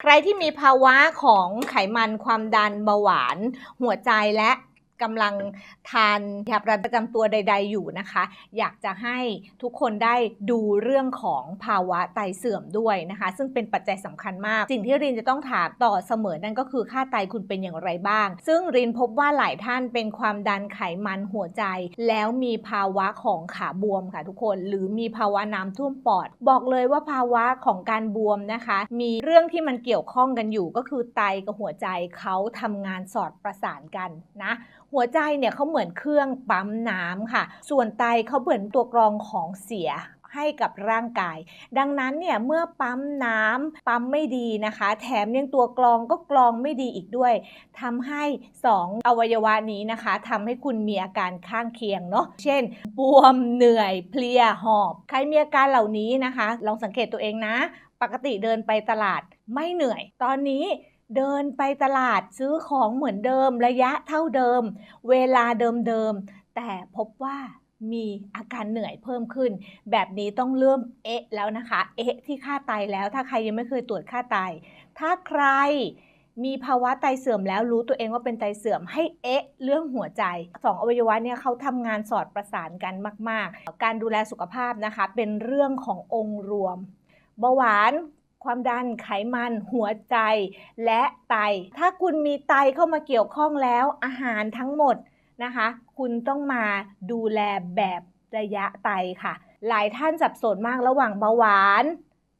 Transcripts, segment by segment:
ใครที่มีภาวะของไขมันความดันเบาหวาน หัวใจและ กำลังทานยาประจำตัวใด ๆ อยู่นะคะ อยากจะให้ทุกคนได้ดูเรื่องของภาวะไตเสื่อมด้วยนะคะ ซึ่งเป็นปัจจัยสำคัญมาก สิ่งที่รินจะต้องถามต่อเสมอนั่นก็คือค่าไตคุณเป็นอย่างไรบ้าง ซึ่งรินพบว่าหลายท่านเป็นความดันไขมันหัวใจ แล้วมีภาวะของขาบวมค่ะทุกคน หรือมีภาวะน้ำท่วมปอด บอกเลยว่าภาวะของการบวมนะคะ มีเรื่องที่มันเกี่ยวข้องกันอยู่ก็คือไตกับหัวใจเขาทำงานสอดประสานกันนะหัวใจเนี่ยเขาเหมือนเครื่องปั๊มน้ำค่ะ ส่วนไตเขาเหมือนตัวกรองของเสียให้กับร่างกาย ดังนั้นเนี่ยเมื่อปั๊มน้ำปั๊มไม่ดีนะคะ แถมยังตัวกรองก็กรองไม่ดีอีกด้วยทำให้ 2 อวัยวะนี้นะคะทำให้คุณมีอาการข้างเคียงเนาะเช่น บวมเหนื่อยเพลียหอบใครมีอาการเหล่านี้นะคะ ลองสังเกตตัวเองนะ ปกติเดินไปตลาดไม่เหนื่อย ตอนนี้ เดินไปตลาดซื้อของเหมือนเดิมระยะเท่าเดิม เวลาเดิมๆแต่พบว่ามีอาการเหนื่อยเพิ่มขึ้น แบบนี้ต้องเริ่มเอะแล้วนะคะ เอะที่ค่าไตแล้ว ถ้าใครยังไม่เคยตรวจค่าไต ถ้าใครมีภาวะไตเสื่อมแล้วรู้ตัวเองว่าเป็นไตเสื่อมให้เอะเรื่องหัวใจสองอวัยวะเนี่ยเขาทำงานสอดประสานกันมาก ๆ การดูแลสุขภาพนะคะ เป็นเรื่องขององค์รวมเบาหวาน ความดันไขมันหัวใจ และไต ถ้าคุณมีไตเข้ามาเกี่ยวข้องแล้วอาหารทั้งหมดนะคะ คุณต้องมาดูแลแบบระยะไตค่ะ หลายท่านสับสนมากระหว่างเบาหวาน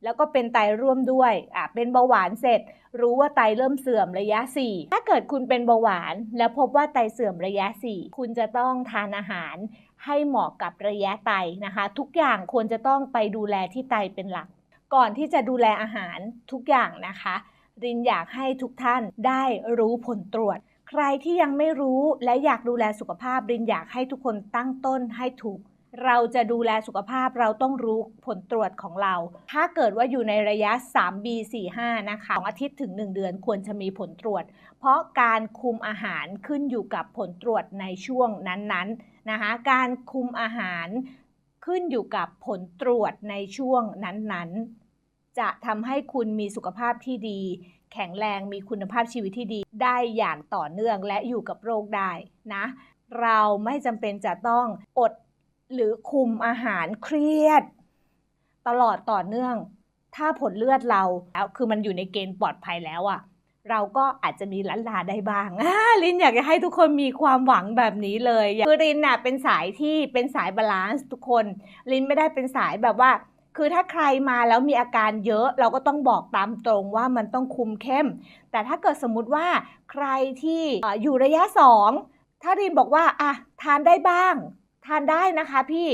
แล้วก็เป็นไตร่วมด้วยอะเป็นเบาหวานเสร็จ รู้ว่าไตเริ่มเสื่อมระยะ 4 ถ้าเกิดคุณเป็นเบาหวาน แล้วพบว่าไตเสื่อมระยะ 4 คุณจะต้องทานอาหารให้เหมาะกับระยะไตนะคะ ทุกอย่างควรจะต้องไปดูแลที่ไตเป็นหลัก ก่อนที่จะดูแลอาหารทุกอย่างนะคะ รินอยากให้ทุกท่านได้รู้ผลตรวจ ใครที่ยังไม่รู้และอยากดูแลสุขภาพ รินอยากให้ทุกคนตั้งต้นให้ถูก เราจะดูแลสุขภาพเราต้องรู้ผลตรวจของเรา ถ้าเกิดว่าอยู่ในระยะ 3B 4 5 นะคะ2อาทิตย์ถึง 1 เดือนควรจะมีผลตรวจ เพราะการคุมอาหารขึ้นอยู่กับผลตรวจในช่วงนั้นๆนะคะการคุมอาหาร ขึ้นอยู่กับผลตรวจในช่วงนั้นๆ จะทำให้คุณมีสุขภาพที่ดี แข็งแรงมีคุณภาพชีวิตที่ดีได้อย่างต่อเนื่องและอยู่กับโรคได้นะ เราไม่จำเป็นจะต้องอดหรือคุมอาหารเครียด ตลอดต่อเนื่อง ถ้าผลเลือดเราแล้วคือมันอยู่ในเกณฑ์ปลอดภัยแล้วอะ เราก็อาจจะมีลันลาได้บ้างลินอยากจะให้ทุกคนมีความหวังแบบนี้เลยคือลินน่ะเป็นสายที่เป็นสายบาลานซ์ทุกคน ลินไม่ได้เป็นสายแบบว่าคือถ้าใครมาแล้วมีอาการเยอะเราก็ต้องบอกตามตรงว่ามันต้องคุมเข้ม แต่ถ้าเกิดสมมติว่าใครที่เอ่ออยู่ระยะ 2 ถ้ารินบอกว่าอะทานได้บ้าง ทานได้นะคะพี่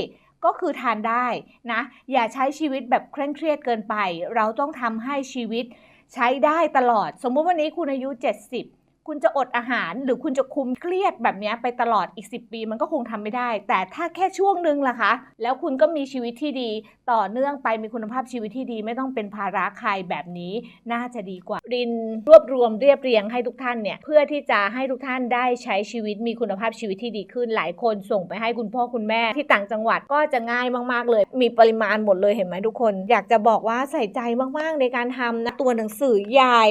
ก็คือทานได้นะ อย่าใช้ชีวิตแบบเคร่งเครียดเกินไป เราต้องทำให้ชีวิต ใช้ได้ตลอด สมมุติวันนี้คุณอายุ 70 คุณจะอดอาหารหรือคุณจะคุมเครียดแบบนี้ไปตลอดอีก 10 ปีมันก็คงทำไม่ได้ แต่ถ้าแค่ช่วงนึงล่ะคะ แล้วคุณก็มีชีวิตที่ดี ต่อเนื่องไปมีคุณภาพชีวิตที่ดี ไม่ต้องเป็นภาระใครแบบนี้น่าจะดีกว่า รินรวบรวมเรียบเรียงให้ทุกท่านเนี่ยเพื่อที่จะให้ทุกท่านได้ใช้ชีวิตมีคุณภาพชีวิตที่ดีขึ้นหลายคนส่งไปให้คุณพ่อคุณแม่ที่ต่างจังหวัดก็จะง่ายมาก ๆ เลย มีปริมาณหมดเลยเห็นไหมทุกคน อยากจะบอกว่าใส่ใจมากๆในการทำนะตัวหนังสือใหญ่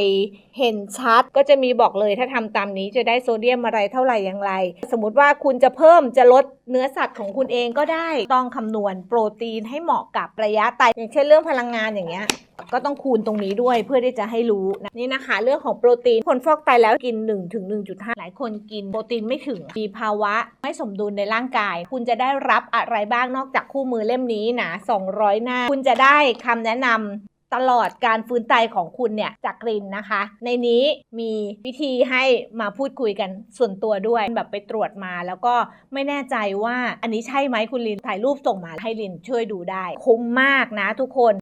เห็นชัดก็จะมีบอกเลยถ้าทำตามนี้จะได้โซเดียมอะไรเท่าไหร่อย่างไร สมมติว่าคุณจะเพิ่มจะลดเนื้อสัตว์ของคุณเองก็ได้ต้องคำนวณโปรตีนให้เหมาะกับระยะไตอย่างเช่นเรื่องพลังงานอย่างเงี้ยก็ต้องคูณตรงนี้ด้วยเพื่อที่จะให้รู้นะนี่นะคะ เรื่องของโปรตีนคนฟอกไตแล้วกิน 1 ถึง 1.5 หลายคนกินโปรตีนไม่ถึงมีภาวะไม่สมดุลในร่างกาย คุณจะได้รับอะไรบ้างนอกจากคู่มือเล่มนี้นะ200 หน้า คุณจะได้คำแนะนำ ตลอดการฟื้นไตของคุณเนี่ยจากกรินนะคะ ในนี้มีวิธีให้มาพูดคุยกันส่วนตัวด้วยแบบไปตรวจมา แล้วก็ไม่แน่ใจว่าอันนี้ใช่ไหมคุณลินถ่ายรูปส่งมาให้ลินช่วยดูได้ คุ้มมากนะทุกคน